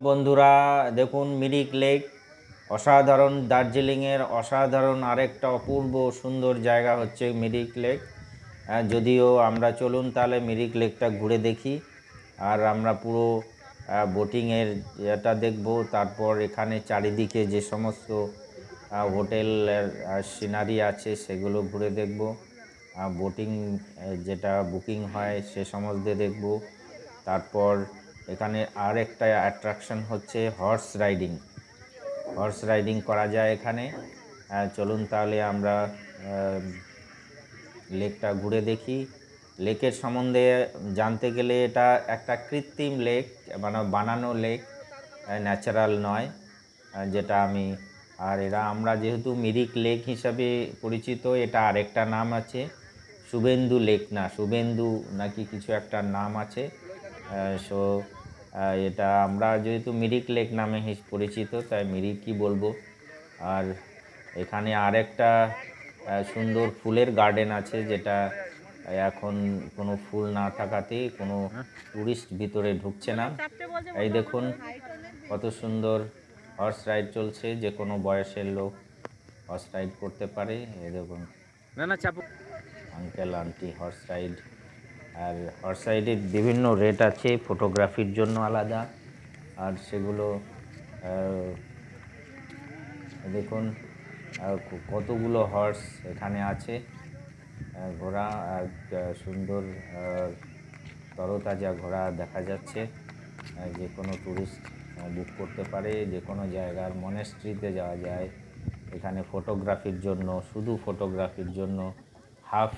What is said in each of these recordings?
বন্ধুরা, দেখুন মিরিক লেক। অসাধারণ দার্জিলিংয়ের অসাধারণ আরেকটা অপূর্ব সুন্দর জায়গা হচ্ছে মিরিক লেক। যদিও আমরা চলুন তাহলে মিরিক লেকটা ঘুরে দেখি। আর আমরা পুরো বোটিংয়ের এটা দেখব। তারপর এখানে চারিদিকে যে সমস্ত হোটেল সিনারি আছে সেগুলো ঘুরে দেখব। বোটিং যেটা বুকিং হয় সে সমস্ত দেখব। তারপর এখানে আর একটা অ্যাট্রাকশন হচ্ছে হর্স রাইডিং হর্স রাইডিং করা যায় এখানে। চলুন তাহলে আমরা লেকটা ঘুরে দেখি। লেকের সম্বন্ধে জানতে গেলে এটা একটা কৃত্রিম লেক মানে বানানো লেক ন্যাচারাল নয় যেটা আমি, আর এরা, আমরা যেহেতু মিরিক লেক হিসাবে পরিচিত, এটা আরেকটা নাম আছে। শুভেন্দু লেক না, শুভেন্দু নাকি কিছু একটা নাম আছে। সো এটা আমরা যেহেতু মিরিক লেক নামে হিস- পরিচিত তাই মিরিক কি বলব। আর এখানে আরেকটা সুন্দর ফুলের গার্ডেন আছে যেটা এখন কোনো ফুল না থাকাতে কোনো টুরিস্ট ভিতরে ঢুকছে না। এই দেখুন কত সুন্দর হর্স রাইড চলছে যে কোনো বয়সের লোক হর্স রাইড করতে পারে। এই দেখুন না না চাপো। আঙ্কেল আন্টি হর্স রাইড আর হর্স রাইডের বিভিন্ন রেট আছে, ফটোগ্রাফির জন্য আলাদা। আর সেগুলো দেখুন কতগুলো হর্স এখানে আছে। ঘোড়া আর সুন্দর তরতাজা ঘোড়া দেখা যাচ্ছে। যে কোনো ট্যুরিস্ট বুক করতে পারে, যে কোনো জায়গার মনেস্ট্রিতে যাওয়া যায়। এখানে ফটোগ্রাফির জন্য, শুধু ফটোগ্রাফির জন্য half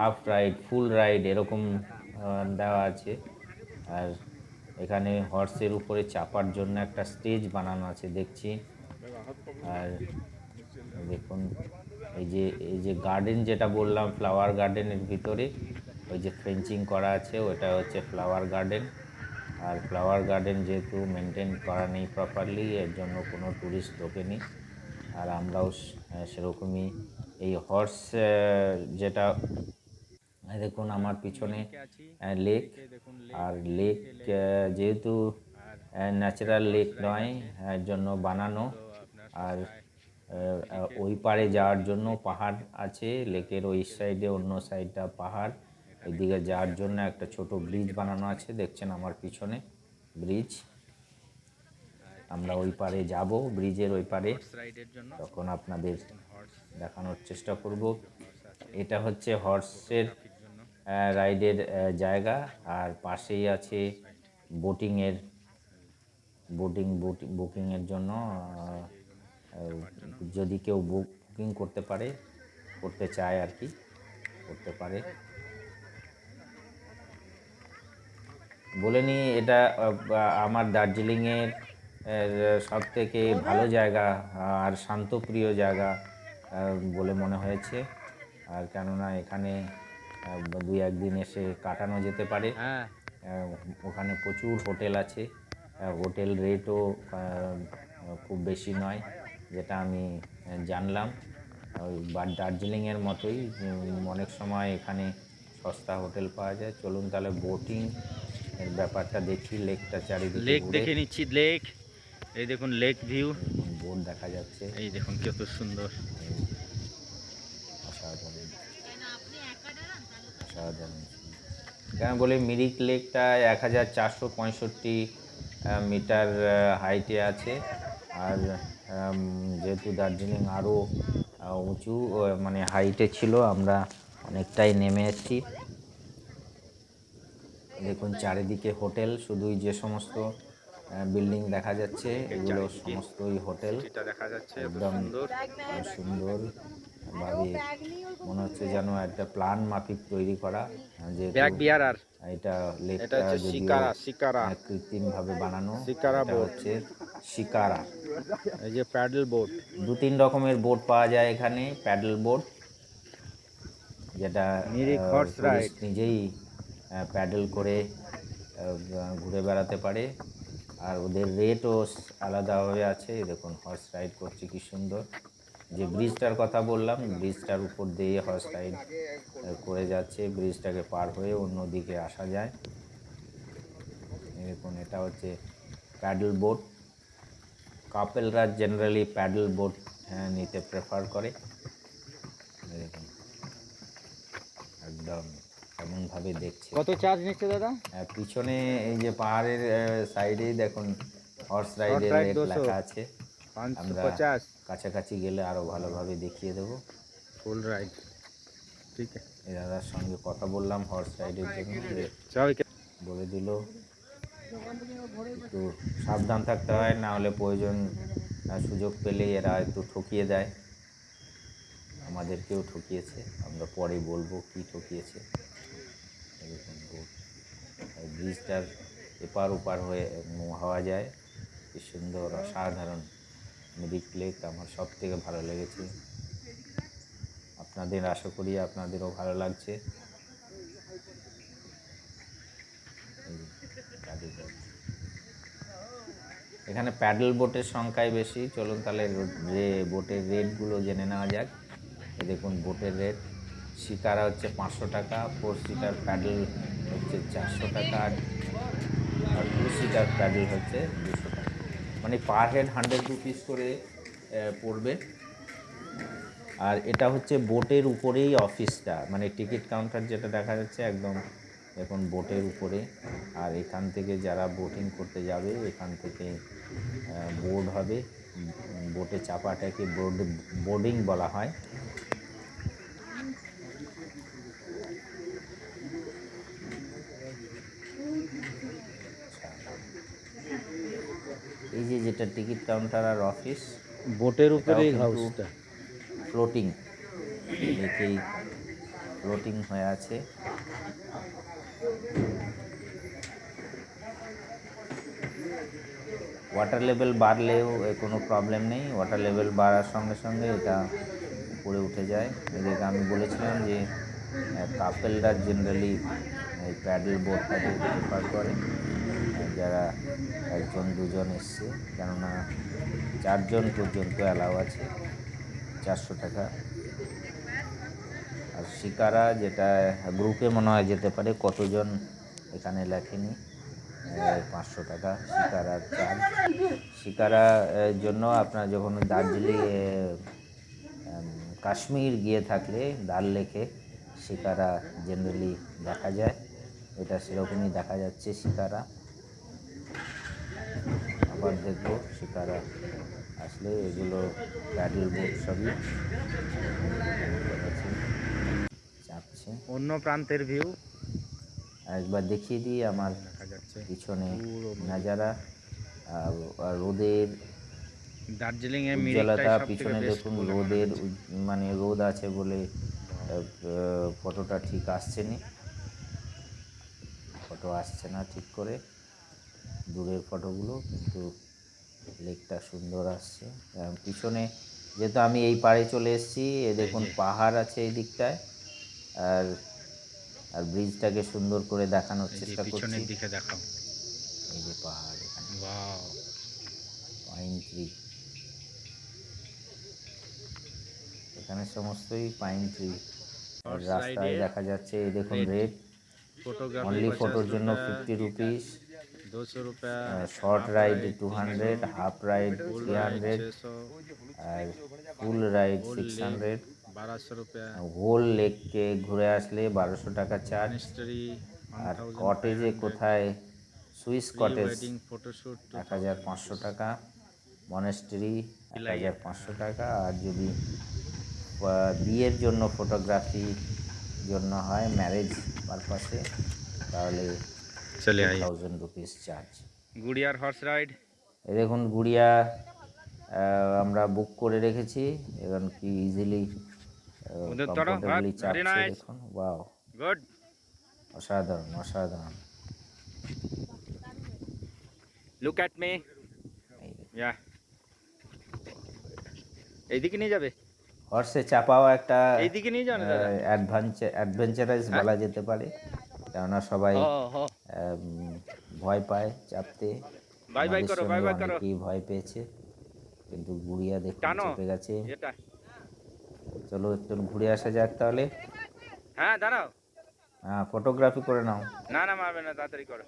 half ride full ride এরকম দেওয়া আছে। আর এখানে হর্সের উপরে চাপার জন্য একটা স্টেজ বানানো আছে, দেখছি। আর দেখুন, এই যে এই যে গার্ডেন যেটা বললাম ফ্লাওয়ার গার্ডেনের ভিতরে, ওই যে ফেন্সিং করা আছে, ওটা হচ্ছে ফ্লাওয়ার গার্ডেন আর ফ্লাওয়ার গার্ডেন যেহেতু মেনটেন করা নেই প্রপারলি এর জন্য কোনো ট্যুরিস্ট ঢোকেনি। আর আমরাও সেরকমই এই হর্স যেটা দেখুন আমার পিছনে লেক আর লেক যেহেতু ন্যাচারাল লেক নয় এর জন্য বানানো। আর ওই পারে যাওয়ার জন্য পাহাড় আছে। লেকের ওই সাইডে অন্য সাইডটা পাহাড়। ওইদিকে যাওয়ার জন্য একটা ছোট ব্রিজ বানানো আছে। দেখছেন আমার পিছনে ব্রিজ আমরা ওই পারে যাব ব্রিজের ওই পারে তখন আপনাদের দেখানোর চেষ্টা করব। এটা হচ্ছে হর্সের রাইডের জায়গা। আর পাশেই আছে বোটিংয়ের, বোটিং বুকিংয়ের জন্য যদি কেউ বুকিং করতে পারে, করতে চায় আর কি, করতে পারে। বলে নি, এটা আমার দার্জিলিংয়ের সব থেকে ভালো জায়গা, আর শান্তপ্রিয় জায়গা বলে মনে হয়েছে। আর কেননা এখানে দুই একদিন এসে কাটানো যেতে পারে। হ্যাঁ। ওখানে প্রচুর হোটেল আছে। হোটেল রেটও খুব বেশি নয় যেটা আমি জানলাম। বা দার্জিলিংয়ের মতোই অনেক সময় এখানে সস্তা হোটেল পাওয়া যায়। চলুন তাহলে বোটিং এর ব্যাপারটা দেখি লেকটা চারিদিকে লেক দেখে নিচ্ছি লেক। এই দেখুন লেক ভিউ। বোট দেখা যাচ্ছে। এই দেখুন কত সুন্দর। অসাধারণ কেন বলি মিরিক লেকটা এক হাজার চারশো পঁয়ষট্টি মিটার হাইটে আছে। আর যেহেতু দার্জিলিং আরও উঁচু মানে হাইটে ছিল আমরা অনেকটাই নেমে এসেছি। দেখুন চারিদিকে হোটেল শুধুই যে সমস্ত বিল্ডিং দেখা যাচ্ছে এগুলো সমস্তই হোটেল। দেখা যাচ্ছে একদম সুন্দর। সুন্দর। ভাবে মনে হচ্ছে যেন একটা প্ল্যান মাফিক তৈরি করা যে ব্যাগ বিহার আর এটা এটা লেকটা শিকারা শিকারা। কৃত্রিম ভাবে বানানো শিকারা হচ্ছে শিকারা। এই যে প্যাডেল বোট দু তিন রকমের বোট পাওয়া যায় এখানে প্যাডেল বোট যেটা নিজেই প্যাডেল করে আহ, ঘুরে বেড়াতে পারে। আর ওদের রেটও আলাদাভাবে আছে। দেখুন হর্স রাইড করছে কি সুন্দর। যে ব্রিজটার কথা বললাম ব্রিজটার উপর দিয়ে হর্স রাইড করে যাচ্ছে ব্রিজটাকে পার হয়ে অন্যদিকে আসা যায়। দেখুন এটা হচ্ছে প্যাডেল বোট। কাপেলরা জেনারেলি প্যাডেল বোট নিতে প্রেফার করে। দেখুন একদম এমনভাবে দেখছে। কত চার্জ নিচ্ছে দাদা? পিছনে এই যে পাহাড়ের সাইডেই দেখুন হর্স রাইডের লেখা আছে। আমরা কাছাকাছি গেলে আরও ভালোভাবে দেখিয়ে দেবো। ফুল রাইড ঠিক আছে। দাদার সঙ্গে কথা বললাম হর্স রাইডের জন্য। বলে দিল একটু সাবধান থাকতে হয় না হলে প্রয়োজন সুযোগ পেলে এরা একটু ঠকিয়ে দেয়। আমাদেরকেও ঠকিয়েছে আমরা পরে বলব কি ঠকিয়েছে। এরকম ব্রিজটার এপার ওপার হয়ে হওয়া যায়। কি সুন্দর অসাধারণ। মিরিক লেক আমার সব থেকে ভালো লেগেছে। আপনাদের আশা করি আপনাদেরও ভালো লাগছে। এখানে প্যাডেল বোটের সংখ্যাই বেশি। চলুন তাহলে যে বোটের রেটগুলো জেনে নেওয়া যাক। দেখুন বোটের রেট শিকারা হচ্ছে পাঁচশো টাকা ফোর সিটার প্যাডেল হচ্ছে চারশো টাকা, আর টু সিটার প্যাডেল হচ্ছে দুশো মানে পার হেড হান্ড্রেড রুপিস করে পড়বে। আর এটা হচ্ছে বোটের উপরেই অফিসটা মানে টিকিট কাউন্টার যেটা দেখা যাচ্ছে একদম এখন বোটের উপরে। আর এখান থেকে যারা বোটিং করতে যাবে, এখান থেকে বোর্ড হবে। বোটে চাপাটাকে বোর্ড বোর্ডিং বলা হয়। এই যেটা টিকিট কাউন্টার আর অফিস বোটের উপরেই উপরেই হাউসটা। ফ্লোটিং লেকেই ফ্লোটিং হয়ে আছে। ওয়াটার লেভেল বাড়লেও কোনো প্রবলেম নেই। ওয়াটার লেভেল বাড়ার সঙ্গে সঙ্গে এটা উপরে উঠে যায়। এদিকে আমি বলেছিলাম যে কাপেলরা জেনারেলি এই প্যাডেল বোটটাকে প্রেফার করে। যারা একজন, দুজন এসছে, কেননা চারজন পর্যন্ত অ্যালাউ আছে, চারশো টাকা। আর শিকারা যেটা, গ্রুপে মনে হয় যেতে পারে, কতজন এখানে লেখেনি পাঁচশো টাকা শিকারার চার্জ শিকারা এর জন্য আপনার যখন দার্জিলিং কাশ্মীর গিয়ে থাকলে ডাল লেকে শিকারা জেনারেলি দেখা যায়। এটা সেরকমই দেখা যাচ্ছে শিকারা। আবার দেখব শিকারা আসলে এগুলো প্যাডেল বোট সবই চাপছে অন্য প্রান্তের ভিউ একবার দেখিয়ে দিই আমার পিছনে নাজারা আর রোদের দার্জিলিং এর উজ্জ্বলতা পিছনে দেখুন রোদের মানে রোদ আছে বলে ফটোটা ঠিক আসছে না। ফটো আসছে না ঠিক করে। দূরের ফটোগুলো কিন্তু লেকটা সুন্দর আসছে। পিছনে যেহেতু আমি এই পাড়ে চলে এসেছি এ দেখুন পাহাড় আছে এই দিকটায় আর আর ব্রিজটাকে সুন্দর করে দেখানোর চেষ্টা করছি। পিছনের দিকে দেখাও। এই যে পাহাড় এখানে। ওয়াও। পাইন ট্রি এখানে সমস্তই পাইন ট্রি রাস্তায় দেখা যাচ্ছে এই দেখুন রেট ফটোগ্রাফি অনলি ফটোর জন্য fifty rupees short ride two hundred half ride three hundred আর full ride six hundred whole লেককে ঘুরে আসলে বারোশো টাকা চার্জ আর কটেজে কোথায়? সুইস কটেজ এক হাজার পাঁচশো টাকা। মনেস্ট্রি এক হাজার পাঁচশো টাকা। আর যদি বিয়ের জন্য ফটোগ্রাফি জন্য হয় ম্যারেজ পারপাসে তাহলে চলে আই থাউজেন্ড রুপিস চার্জ গুড়িয়ার হর্স রাইড এই দেখুন গুড়িয়া আমরা বুক করে রেখেছি। এবং কি ইজিলি ওদের ধরো, কমফোর্টেবলি very চাপছে দেখুন ওয়াও গুড অসাধারণ অসাধারণ। লুক অ্যাট মি ইয়া এইদিকে নিয়ে যাবে? হর্সে চাপাও একটা এইদিকে নিয়ে যাও না দাদা? অ্যাডভেঞ্চারাইজ বলা যেতে পারে। কেননা সবাই ভয় পায় চাপতে। বাই বাই করো বাই বাই করো। অনেকেই ভয় পেয়েছে কিন্তু গুড়িয়া টানো। চেপে গেছে। এটা। চলো একটু ঘুরে আসা যাক তাহলে। হ্যাঁ দাঁড়াও। হ্যাঁ ফটোগ্রাফি করে নাও। না না মারবে না তাড়াতাড়ি করো।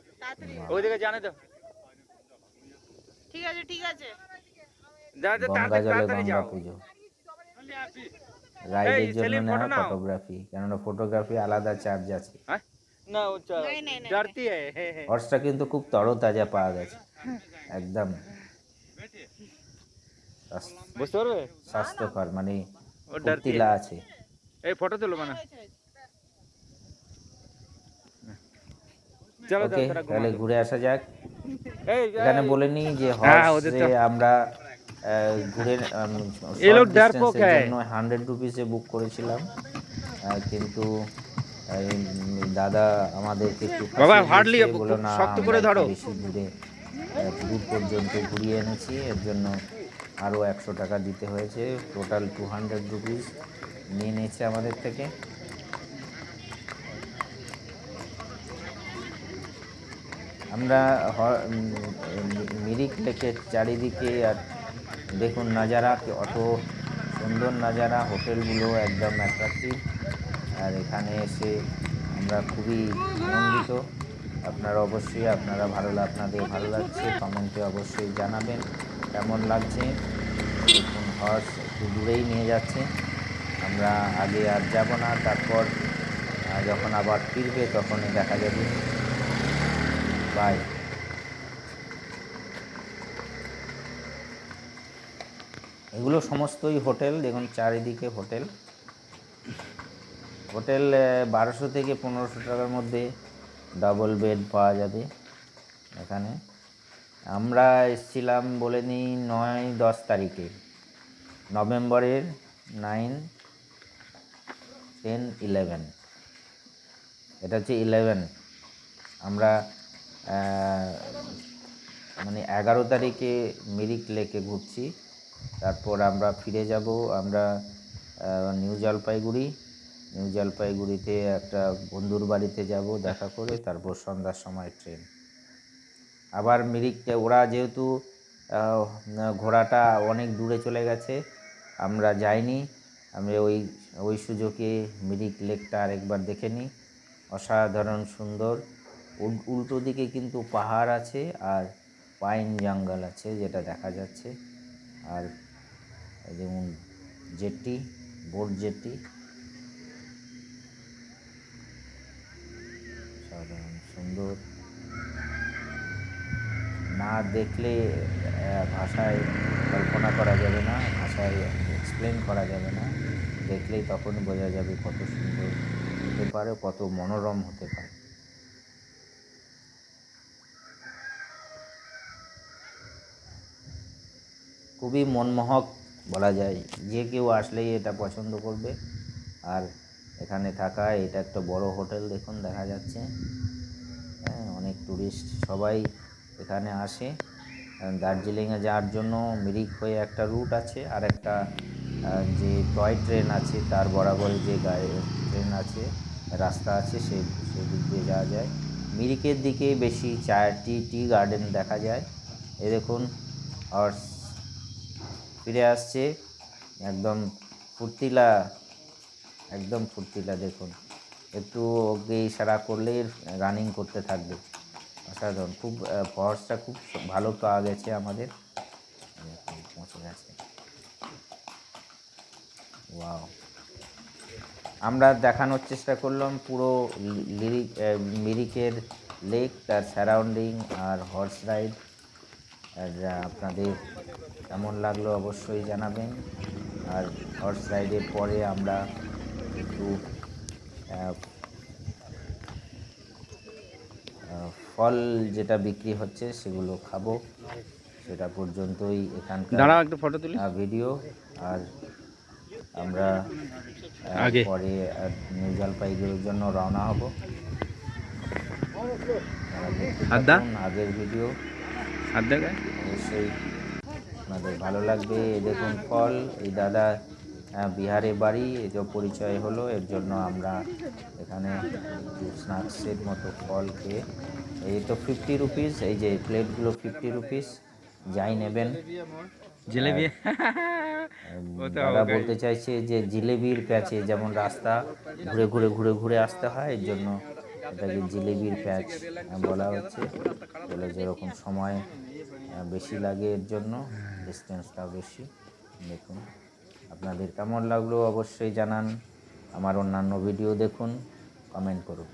ওইদিকে জানে তো ঠিক আছে ঠিক আছে। যা যা গঙ্গা তাড়াতাড়ি জলে তাড়াতাড়ি গঙ্গা যাও পুজো রাইডের জন্য নেওয়া ফটোগ্রাফি কেননা ফটোগ্রাফি আলাদা চার্জ আছে। হ্যাঁ? না ও চা- नहीं, नहीं, नहीं, डरती है हे, हे। হর্সটা কিন্তু খুব তরতাজা পাওয়া গেছে একদম স্বাস- বুঝতে পারবে স্বাস্থ্যকর মানে ও ডরতি ফুর্তিলা আছে এই ফটো তুলো মানে চলো ওকে যাও তোরা তাহলে ঘুমাও। ঘুরে আসা যাক এই এখানে এই, বলে নি যে হ্যাঁ, ওদের হর্সে তো- আমরা আহ, ঘুরে এ লোক ডারপোক হ্যায়। হান্ড্রেড রুপিসে বুক করেছিলাম আহ, কিন্তু এই, উম, দাদা আমাদেরকে বাবা, না শক্ত করে ধরো। বেশি দূরে দূর পর্যন্ত ঘুরিয়ে এনেছি। এর জন্য আরও একশো টাকা দিতে হয়েছে। টোটাল টু হান্ড্রেড রুপিস নিয়ে নিয়েছে আমাদের থেকে। আমরা মিরিক লেকের চারিদিকে আর দেখুন নাজারা অত সুন্দর নাজারা হোটেলগুলো একদম অ্যাট্রাক্টিভ আর এখানে এসে আমরা খুবই আনন্দিত। আপনারা অবশ্যই, আপনারা ভালো আপনাদের ভালো লাগছে, কমেন্টে অবশ্যই জানাবেন কেমন লাগছে। দেখুন হর্স একটু দূরেই নিয়ে যাচ্ছে। আমরা আগে আর যাব না, তারপর যখন আবার ফিরবে তখনই দেখা যাবে। বাই এগুলো সমস্তই হোটেল, দেখুন চারিদিকে হোটেল। হোটেল বারোশো থেকে পনেরোশো টাকার মধ্যে ডাবল বেড পাওয়া যাবে এখানে। আমরা এসছিলাম বলে নিই নয়, দশ তারিখে। নভেম্বরের নাইন টেন ইলেভেন এটা হচ্ছে ইলেভেন আমরা মানে এগারো তারিখে মিরিক লেকে ঘুরছি। তারপর আমরা ফিরে যাব, আমরা নিউ জলপাইগুড়ি। জলপাইগুড়িতে একটা বন্ধুর বাড়িতে যাব, দেখা করে তারপর সন্ধ্যার সময় ট্রেন। আবার মিরিকতে ওরা যেহেতু ঘোড়াটা অনেক দূরে চলে গেছে, আমরা যাইনি। আমি ওই ওই সুযোগে মিরিক লেকটা আরেকবার দেখে নিই। অসাধারণ সুন্দর। উল- উল্টো দিকে কিন্তু পাহাড় আছে আর পাইন জঙ্গল আছে যেটা দেখা যাচ্ছে। আর যেমন জেটি বোট জেটি সুন্দর। না দেখলে ভাষায় কল্পনা করা যাবে না, ভাষায় এক্সপ্লেন করা যাবে না। দেখলেই তখন বোঝা যাবে কত সুন্দর হতে পারে, কত মনোরম হতে পারে। খুবই মনমোহক বলা যায়। যে কেউ আসলেই এটা পছন্দ করবে। আর এখানে থাকা, এটা একটা বড় হোটেল, দেখুন, দেখা যাচ্ছে। অনেক টুরিস্ট সবাই এখানে আসে। দার্জিলিংয়ে যাওয়ার জন্য মিরিক হয়ে একটা রুট আছে আর একটা যে টয় ট্রেন আছে তার বরাবরই যে গাড়ি ট্রেন আছে, রাস্তা আছে সেই সেদিক দিয়ে যাওয়া যায়। মিরিকের দিকে বেশি চারটি টি গার্ডেন দেখা যায়। এ দেখুন হর্স ফিরে আসছে। একদম ফুর্তিলা একদম ফুর্তিলা দেখুন। একটু ওকে ইশারা করলেই রানিং করতে থাকবে। অসাধারণ। খুব ফর্সটা খুব ভালো পাওয়া গেছে আমাদের। পৌঁছে গেছে ওয়াও। আমরা দেখানোর চেষ্টা করলাম পুরো লিরিক মিরিকের লেক, তার সারাউন্ডিং আর হর্স রাইড। আর আপনাদের কেমন লাগল অবশ্যই জানাবেন। আর হর্স রাইডের পরে আমরা একটু আহ, আহ, ফল যেটা বিক্রি হচ্ছে সেগুলো খাব। সেটা পর্যন্তই এখানকার দাঁড়াও একটু ফটো তুলি। ভিডিও আর আমরা পরে নিউ জলপাইগুড়ির জন্য রওনা হব? আগের ভিডিও অবশ্যই আপনাদের ভালো লাগবে। দেখুন ফল। এই দাদা বিহারে বাড়ি। এই যে পরিচয় হলো এর জন্য আমরা এখানে স্ন্যাক্সের মতো ফল খেয়ে এই তো ফিফটি রুপিস এই যে প্লেটগুলো ফিফটি রুপিস যাই নেবেন। জিলেবি। দাদা বলতে চাইছে যে জিলেবির প্যাচে যেমন রাস্তা ঘুরে ঘুরে ঘুরে ঘুরে আসতে হয় এর জন্য এটাকে জিলেবির প্যাচ বলা হচ্ছে। বলে যেরকম সময় বেশি লাগে এর জন্য ডিস্টেন্সটাও বেশি। দেখুন আপনাদের কেমন লাগল অবশ্যই জানান আমার অন্যান্য ভিডিও দেখুন কমেন্ট করুন।